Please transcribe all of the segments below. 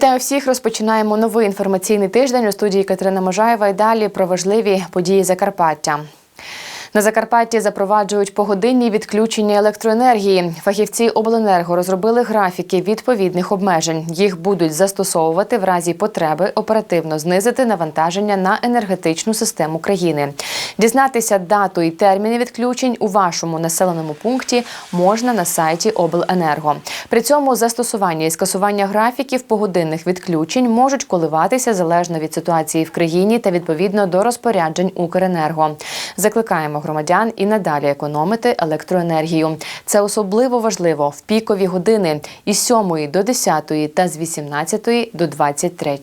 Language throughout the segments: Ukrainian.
Вітаю всіх. Розпочинаємо новий інформаційний тиждень у студії Катерина Можаєва. І далі про важливі події Закарпаття. На Закарпатті запроваджують погодинні відключення електроенергії. Фахівці обленерго розробили графіки відповідних обмежень. Їх будуть застосовувати в разі потреби оперативно знизити навантаження на енергетичну систему країни. Дізнатися дату і терміни відключень у вашому населеному пункті можна на сайті Обленерго. При цьому застосування і скасування графіків погодинних відключень можуть коливатися залежно від ситуації в країні та відповідно до розпоряджень Укренерго. Закликаємо громадян і надалі економити електроенергію. Це особливо важливо в пікові години із 7 до 10 та з 18 до 23.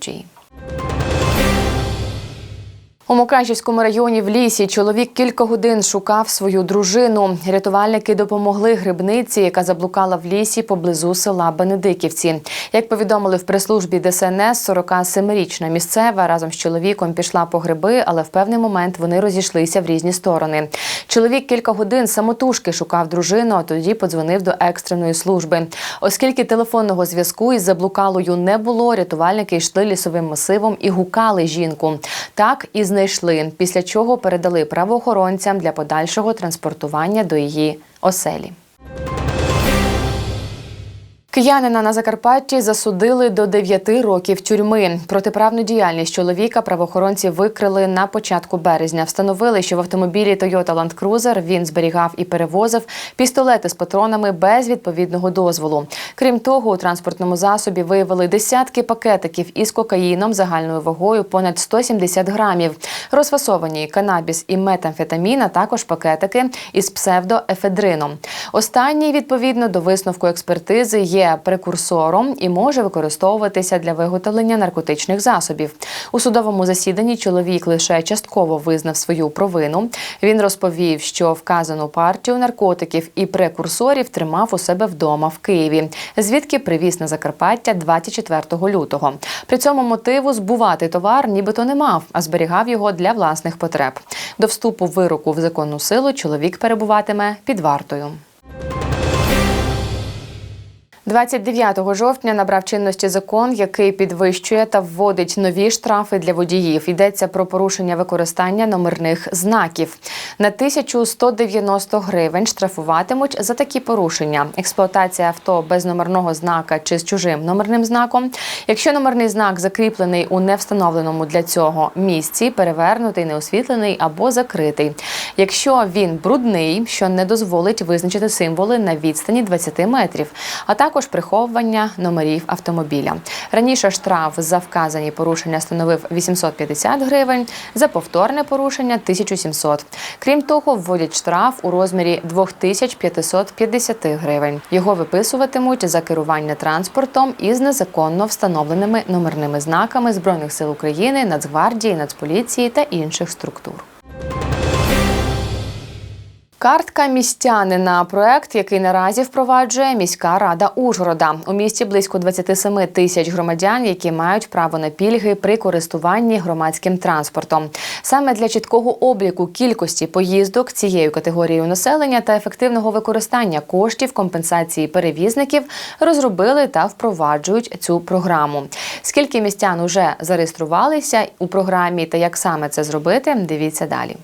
У Мукачівському районі в лісі чоловік кілька годин шукав свою дружину. Рятувальники допомогли грибниці, яка заблукала в лісі поблизу села Бенедиківці. Як повідомили в прес-службі ДСНС, 47-річна місцева разом з чоловіком пішла по гриби, але в певний момент вони розійшлися в різні сторони. Чоловік кілька годин самотужки шукав дружину, а тоді подзвонив до екстреної служби. Оскільки телефонного зв'язку із заблукалою не було, рятувальники йшли лісовим масивом і гукали жінку. Так і знайшли, після чого передали правоохоронцям для подальшого транспортування до її оселі. Киянина на Закарпатті засудили до 9 років тюрми. Протиправну діяльність чоловіка правоохоронці викрили на початку березня. Встановили, що в автомобілі Toyota Land Cruiser він зберігав і перевозив пістолети з патронами без відповідного дозволу. Крім того, у транспортному засобі виявили десятки пакетиків із кокаїном загальною вагою понад 170 грамів. Розфасовані канабіс і метамфетамін, а також пакетики із псевдоефедрином. Останній, відповідно до висновку експертизи, є прекурсором і може використовуватися для виготовлення наркотичних засобів. У судовому засіданні чоловік лише частково визнав свою провину. Він розповів, що вказану партію наркотиків і прекурсорів тримав у себе вдома в Києві, звідки привіз на Закарпаття 24 лютого. При цьому мотиву збувати товар нібито не мав, а зберігав його для власних потреб. До вступу вироку в законну силу чоловік перебуватиме під вартою. 29 жовтня набрав чинності закон, який підвищує та вводить нові штрафи для водіїв. Йдеться про порушення використання номерних знаків. На 1190 гривень штрафуватимуть за такі порушення: експлуатація авто без номерного знака чи з чужим номерним знаком. Якщо номерний знак закріплений у невстановленому для цього місці, перевернутий, неосвітлений або закритий. Якщо він брудний, що не дозволить визначити символи на відстані 20 метрів, а також приховування номерів автомобіля. Раніше штраф за вказані порушення становив 850 гривень, за повторне порушення 1700. Крім того, вводять штраф у розмірі 2550 гривень. Його виписуватимуть за керування транспортом із незаконно встановленими номерними знаками Збройних сил України, Нацгвардії, Нацполіції та інших структур. Картка містянина проект, який наразі впроваджує міська рада Ужгорода. У місті близько 27 тисяч громадян, які мають право на пільги при користуванні громадським транспортом. Саме для чіткого обліку кількості поїздок цією категорією населення та ефективного використання коштів компенсації перевізників розробили та впроваджують цю програму. Скільки містян уже зареєструвалися у програмі та як саме це зробити, дивіться далі.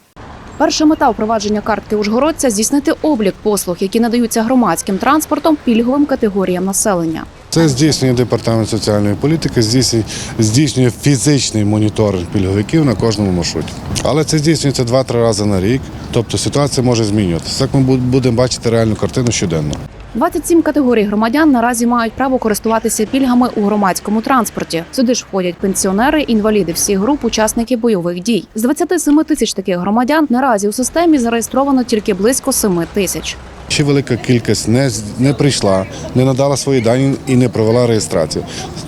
Перша мета впровадження картки Ужгородця здійснити облік послуг, які надаються громадським транспортом пільговим категоріям населення. Це здійснює департамент соціальної політики, здійснює, здійснює фізичний моніторинг пільговиків на кожному маршруті. Але це здійснюється 2-3 рази на рік, тобто ситуація може змінюватися. Так ми будемо бачити реальну картину щоденно. 27 категорій громадян наразі мають право користуватися пільгами у громадському транспорті. Сюди ж входять пенсіонери, інваліди всіх груп, учасники бойових дій. З 27 тисяч таких громадян наразі у системі зареєстровано тільки близько 7 тисяч. Ще велика кількість не, не прийшла, не надала свої дані і не провела реєстрацію.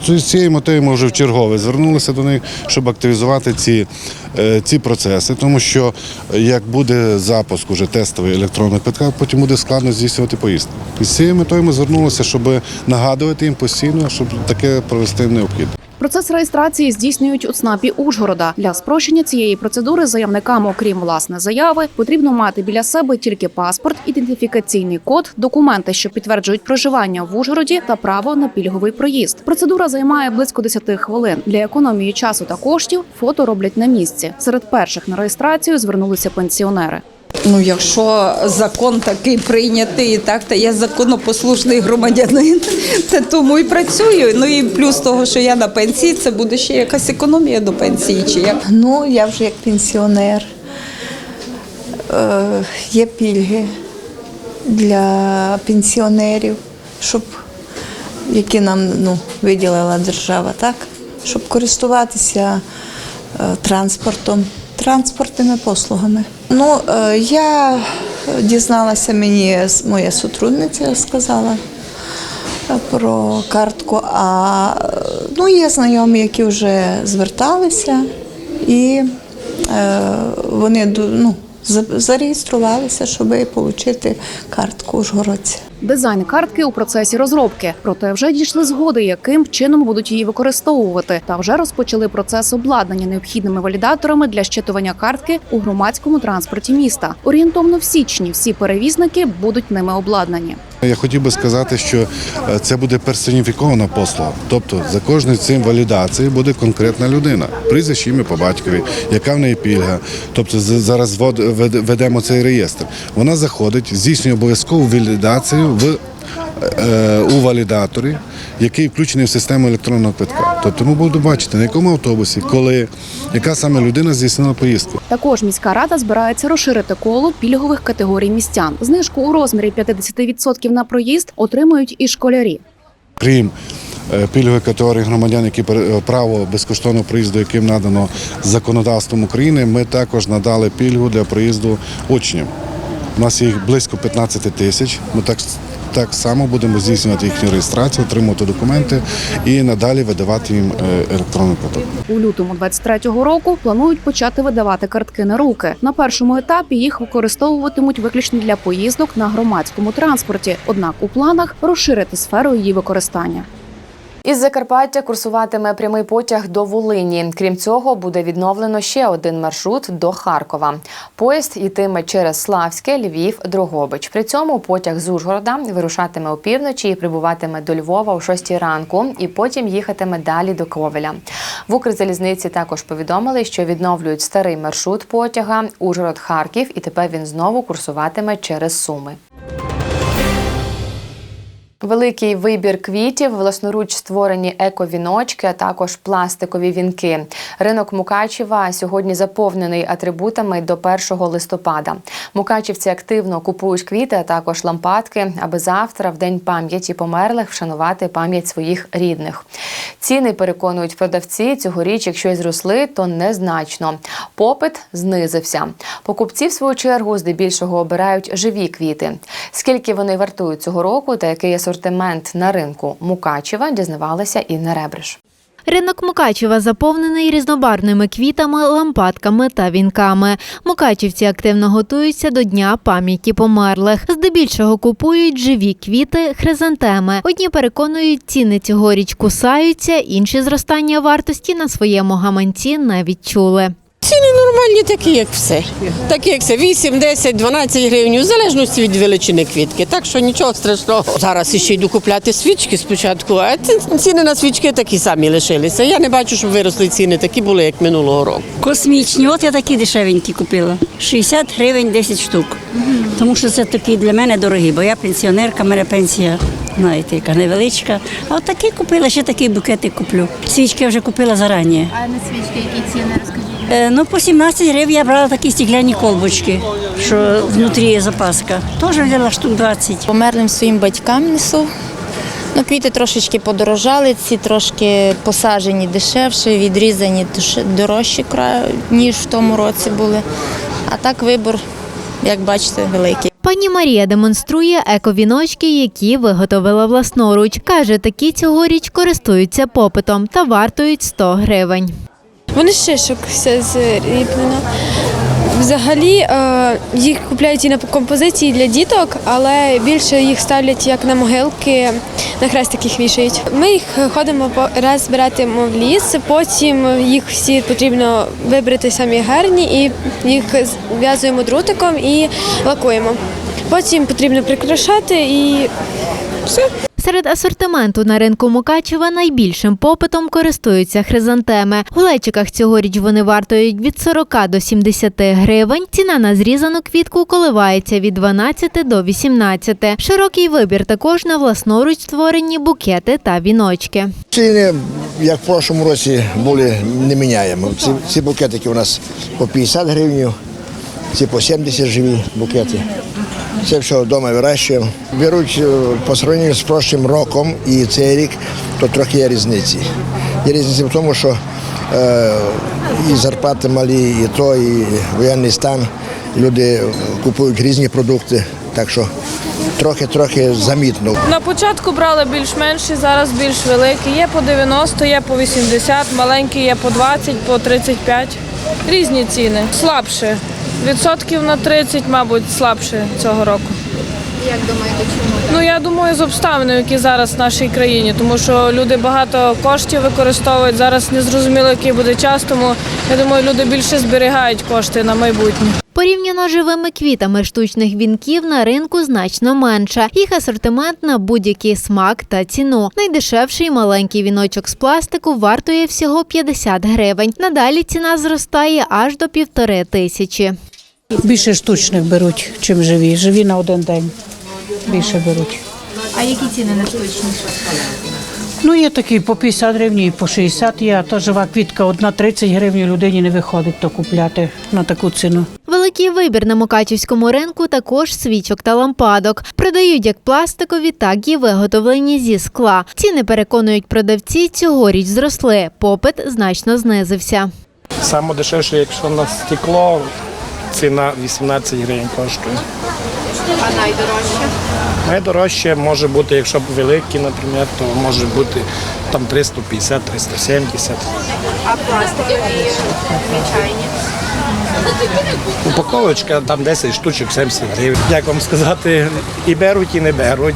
З цією метою ми вже вчергове звернулися до них, щоб активізувати ці, е, ці процеси, тому що е, як буде запуск уже тестовий електронний квитка, потім буде складно здійснювати поїздки. І з цією метою ми звернулися, щоб нагадувати їм постійно, щоб таке провести необхідно. Процес реєстрації здійснюють у ЦНАПі Ужгорода. Для спрощення цієї процедури заявникам, окрім власне заяви, потрібно мати біля себе тільки паспорт, ідентифікаційний код, документи, що підтверджують проживання в Ужгороді, та право на пільговий проїзд. Процедура займає близько 10 хвилин. Для економії часу та коштів фото роблять на місці. Серед перших на реєстрацію звернулися пенсіонери. Ну, якщо закон такий прийнятий, так, то я законопослушний громадянин, то тому і працюю. Ну і плюс того, що я на пенсії, це буде ще якась економія до пенсії. Чи як? Ну, я вже як пенсіонер. Е, є пільги для пенсіонерів, щоб, які нам ну, виділила держава, так? щоб користуватися е, транспортом, транспортними послугами. Ну, е, я дізналася, мені моя сотрудниця сказала е, про картку, а ну, є знайомі, які вже зверталися, і е, вони ну, зареєструвалися, щоб отримати картку Ужгородця. Дизайн картки у процесі розробки, проте вже дійшли згоди, яким чином будуть її використовувати, та вже розпочали процес обладнання необхідними валідаторами для щитування картки у громадському транспорті міста. Орієнтовно в січні всі перевізники будуть ними обладнані. Я хотів би сказати, що е, це буде персоніфікована послуга. Тобто за кожним цим валідацією буде конкретна людина, прізвище ім'я по батькові, яка в неї пільга. Тобто зараз ведемо цей реєстр. Вона заходить, здійснює обов'язкову валідацію в у валідаторі, який включений в систему електронного квитка. Тобто ми будемо бачити, на якому автобусі, коли, яка саме людина здійснила поїздку. Також міська рада збирається розширити коло пільгових категорій містян. Знижку у розмірі 50% на проїзд отримують і школярі. Крім е, пільгової категорії громадян, які е, право безкоштовного проїзду, яким надано законодавством України, ми також надали пільгу для проїзду учнів. У нас їх близько 15 тисяч. Ми так, так само будемо здійснювати їхню реєстрацію, отримувати документи і надалі видавати їм е, електронний поток. У лютому 23-го року планують почати видавати картки на руки. На першому етапі їх використовуватимуть виключно для поїздок на громадському транспорті. Однак у планах розширити сферу її використання. Із Закарпаття курсуватиме прямий потяг до Волині. Крім цього, буде відновлено ще один маршрут до Харкова. Поїзд йтиме через Славське, Львів, Дрогобич. При цьому потяг з Ужгорода вирушатиме опівночі і прибуватиме до Львова о 6 ранку, і потім їхатиме далі до Ковеля. В Укрзалізниці також повідомили, що відновлюють старий маршрут потяга Ужгород-Харків, і тепер він знову курсуватиме через Суми. Великий вибір квітів, власноруч створені еко-віночки, а також пластикові вінки. Ринок Мукачева сьогодні заповнений атрибутами до 1 листопада. Мукачівці активно купують квіти, а також лампадки, аби завтра, в день пам'яті померлих, вшанувати пам'ять своїх рідних. Ціни переконують продавці цьогоріч, якщо й зросли, то незначно. Попит знизився. Покупці, в свою чергу, здебільшого обирають живі квіти. Скільки вони вартують цього року та який асортимент на ринку Мукачева, дізнавалася Інна Ребриш. Ринок Мукачева заповнений різнобарвними квітами, лампадками та вінками. Мукачівці активно готуються до Дня пам'яті померлих. Здебільшого купують живі квіти, хризантеми. Одні переконують, ціни цьогоріч кусаються, інші зростання вартості на своєму гаманці не відчули. Ціни нормальні, такі, як все. Такі, як все. 8, 10, 12 гривень, в залежності від величини квітки. Так що нічого страшного. Зараз ще йду купляти свічки спочатку, а ціни на свічки такі самі лишилися. Я не бачу, щоб виросли ціни, такі були, як минулого року. Космічні, от я такі дешевенькі купила. 60 гривень 10 штук. Тому що це такі для мене дорогі, бо я пенсіонерка, в мене пенсія, знаєте, яка невеличка. А от такі купила, ще такий букетик куплю. Свічки я вже купила зарані. А на свічки які ціни розкажіть? Е, ну, по 17 гривень я брала такі стекляні колбочки, що внутрі є запаска. Теж взяла штук 20. Померлим своїм батькам несу. Ну, квіти трошечки подорожали, ці трошки посаджені дешевше, відрізані дорожчі, ніж в тому році були. А так вибор, як бачите, великий. Пані Марія демонструє ековіночки, які виготовила власноруч. Каже, такі цьогоріч користуються попитом та вартують 100 гривень. Вони з шишок все зріблено. Взагалі е, їх купляють і на композиції для діток, але більше їх ставлять як на могилки, на хрестик вішають. Ми їх ходимо по раз збиратимо в ліс, потім їх всі потрібно вибрати самі гарні і їх зв'язуємо друтиком і лакуємо. Потім потрібно прикрашати і все. Серед асортименту на ринку Мукачева найбільшим попитом користуються хризантеми. В глечиках цьогоріч вони вартують від 40 до 70 гривень. Ціна на зрізану квітку коливається від 12 до 18. Широкий вибір також на власноруч створені букети та віночки. Ціни, як в прошлому році, були не міняємо. Ці, ці букетики у нас по 50 гривень, ці по 70 живі букети. Це все вдома вирощуємо. Беруть е, по сравненню з прошлим роком і цей рік, то трохи є різниці. Є різниця в тому, що е, і зарплати малі, і то, і воєнний стан. Люди купують різні продукти, так що трохи-трохи замітно. На початку брали більш-менші, зараз більш великі. Є по 90, є по 80, маленькі є по 20, по 35. Різні ціни. Слабше. Відсотків на 30, мабуть, слабше цього року. Як думаєте, чому? Ну я думаю, з обставинами, які зараз в нашій країні, тому що люди багато коштів використовують. Зараз не зрозуміло, який буде час, тому я думаю, люди більше зберігають кошти на майбутнє. Порівняно з живими квітами штучних вінків на ринку значно менше. Їх асортимент на будь-який смак та ціну. Найдешевший маленький віночок з пластику вартує всього 50 гривень. Надалі ціна зростає аж до півтори тисячі. Більше штучних беруть, чим живі. Живі на один день більше беруть. А які ціни на штучні? Ну, є такі по 50 гривень і по 60 є, а то жива квітка одна 30 гривень людині не виходить то купляти на таку ціну. Великий вибір на Мукачівському ринку також свічок та лампадок. Продають як пластикові, так і виготовлені зі скла. Ціни переконують продавці, цьогоріч зросли. Попит значно знизився. Саме дешевше, якщо на стекло, ціна 18 гривень коштує. А найдорожче? Найдорожче може бути, якщо великі, наприклад, то може бути там 350, 370. А пластикові звичайні? Упаковочка там 10 штучок, 70 гривень. Як вам сказати, і беруть, і не беруть.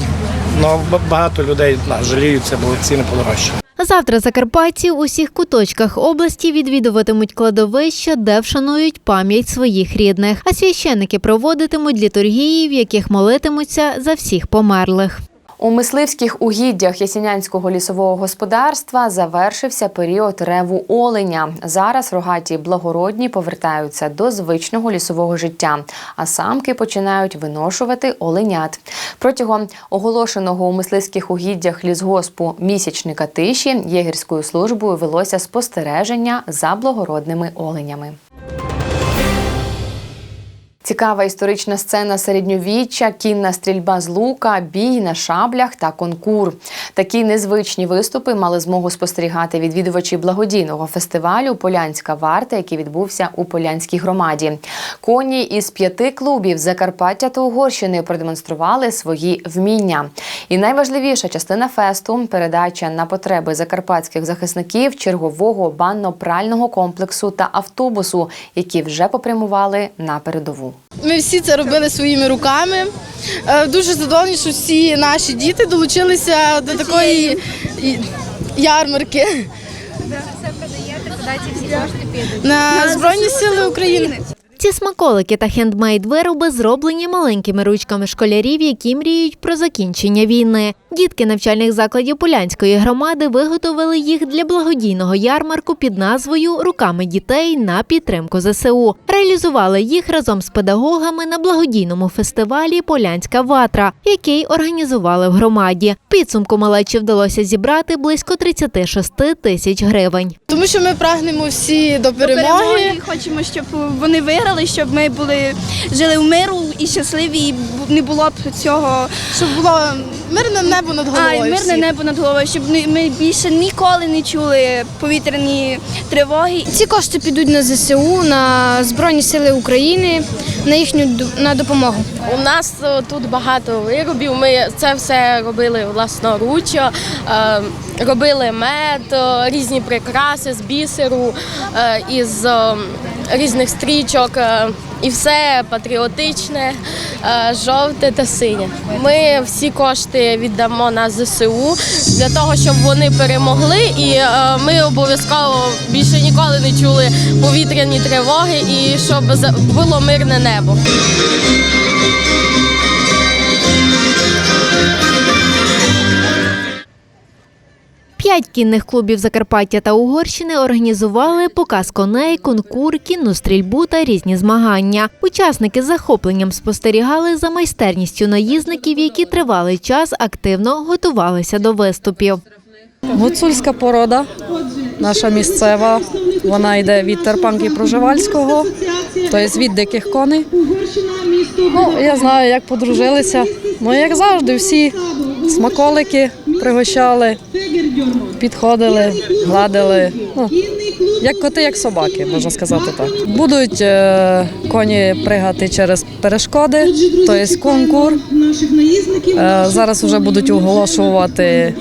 Ну, багато людей жаліються, бо ціни подорожчі. Завтра закарпатці у усіх куточках області відвідуватимуть кладовища, де вшанують пам'ять своїх рідних. А священники проводитимуть літургії, в яких молитимуться за всіх померлих. У мисливських угіддях Ясінянського лісового господарства завершився період реву оленя. Зараз рогаті благородні повертаються до звичного лісового життя, а самки починають виношувати оленят. Протягом оголошеного у мисливських угіддях лісгоспу місячника тиші єгерською службою велося спостереження за благородними оленями. Цікава історична сцена середньовіччя, кінна стрільба з лука, бій на шаблях та конкур. Такі незвичні виступи мали змогу спостерігати відвідувачі благодійного фестивалю Полянська варта, який відбувся у Полянській громаді. Коні із п'яти клубів Закарпаття та Угорщини продемонстрували свої вміння. І найважливіша частина фесту передача на потреби закарпатських захисників чергового банно-прального комплексу та автобусу, які вже попрямували на передову. Ми всі це робили своїми руками. Е, Дуже задоволені, що всі наші діти долучилися до такої ярмарки на Збройні Сили України. Ці смаколики та хендмейд вироби зроблені маленькими ручками школярів, які мріють про закінчення війни. Дітки навчальних закладів Полянської громади виготовили їх для благодійного ярмарку під назвою Руками дітей на підтримку ЗСУ. Реалізували їх разом з педагогами на благодійному фестивалі Полянська ватра, який організували в громаді. Підсумку малечі вдалося зібрати близько 36 тисяч гривень. Тому що ми прагнемо всі до перемоги. Хочемо, щоб вони виграли, щоб ми були жили в миру і щасливі, і не було б цього Щоб було мирне небо над а, головою. й мирне всіх. небо над головою, щоб ми більше ніколи не чули повітряні тривоги. Ці кошти підуть на ЗСУ, на Збройні Сили України, на їхню на допомогу. У нас е, тут багато виробів. Ми це все робили власноруч. Робили мед, різні прикраси з бісеру, е, із різних стрічок. е, І все патріотичне, е, жовте та синє. Ми всі кошти віддамо на ЗСУ для того, щоб вони перемогли. І ми обов'язково більше ніколи не чули повітряні тривоги і щоб було мирне небо. П'ять кінних клубів Закарпаття та Угорщини організували показ коней, конкур, кінну стрільбу та різні змагання. Учасники з захопленням спостерігали за майстерністю наїзників, які тривалий час активно готувалися до виступів. Гуцульська порода, наша місцева. Вона йде від Терпанки Проживальського, тобто від диких коней. Ну, я знаю, як подружилися. Ну, як завжди, всі смаколики пригощали, підходили, гладили. Ну, як коти, як собаки, можна сказати так. Будуть е, коні пригати через перешкоди, тобто конкур. Е, зараз вже будуть оголошувати,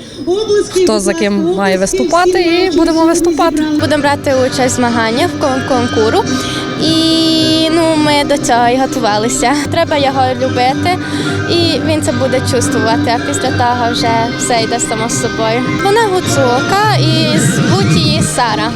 хто за ким має виступати, і будемо виступати. Будемо брати участь в змаганнях конкуру. І ми до цього і готувалися. Треба його любити, і він це буде чувствувати. А після того вже все йде само з собою. Вона гуцулка і звуть її Сара.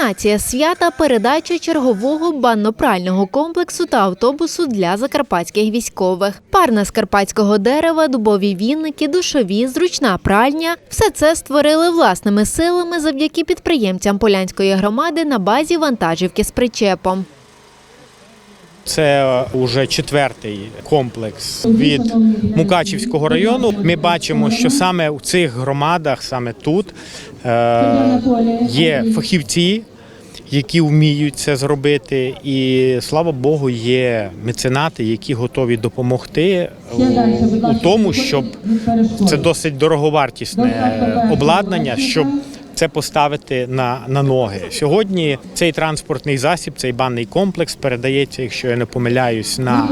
Кульмінація свята передача чергового банно-прального комплексу та автобусу для закарпатських військових. Парна з карпатського дерева, дубові вінники, душові, зручна пральня все це створили власними силами завдяки підприємцям Полянської громади на базі вантажівки з причепом. Це вже четвертий комплекс від Мукачівського району. Ми бачимо, що саме у цих громадах, саме тут, е, є фахівці, які вміють це зробити, і слава Богу, є меценати, які готові допомогти у тому, щоб це досить дороговартісне обладнання, щоб це поставити на, на ноги. Сьогодні цей транспортний засіб, цей банний комплекс передається, якщо я не помиляюсь, на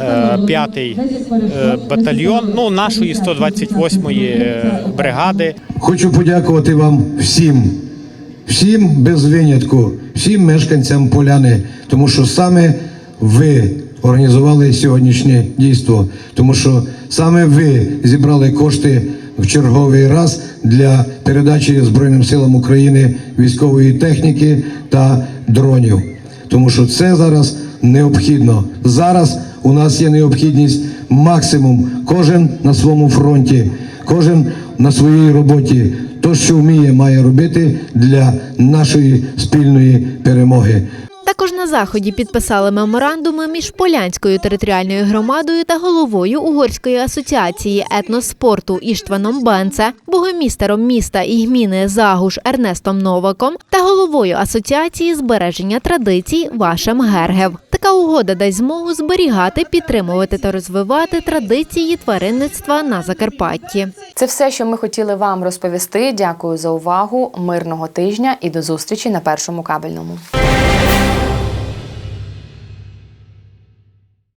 е, п'ятий е, батальйон ну, нашої 128-ї е, бригади. Хочу подякувати вам всім, всім без винятку, всім мешканцям поляни, тому що саме ви організували сьогоднішнє дійство, тому що саме ви зібрали кошти в черговий раз для передачі Збройним силам України військової техніки та дронів. Тому що це зараз необхідно. Зараз у нас є необхідність максимум, кожен на своєму фронті, кожен на своїй роботі. То, що вміє, має робити для нашої спільної перемоги. Також на заході підписали меморандуми між Полянською територіальною громадою та головою Угорської асоціації етноспорту Іштваном Бенце, богомістером міста і гміни Загуш Ернестом Новаком та головою асоціації збереження традицій Вашем Гергев. Така угода дасть змогу зберігати, підтримувати та розвивати традиції тваринництва на Закарпатті. Це все, що ми хотіли вам розповісти. Дякую за увагу. Мирного тижня і до зустрічі на першому кабельному.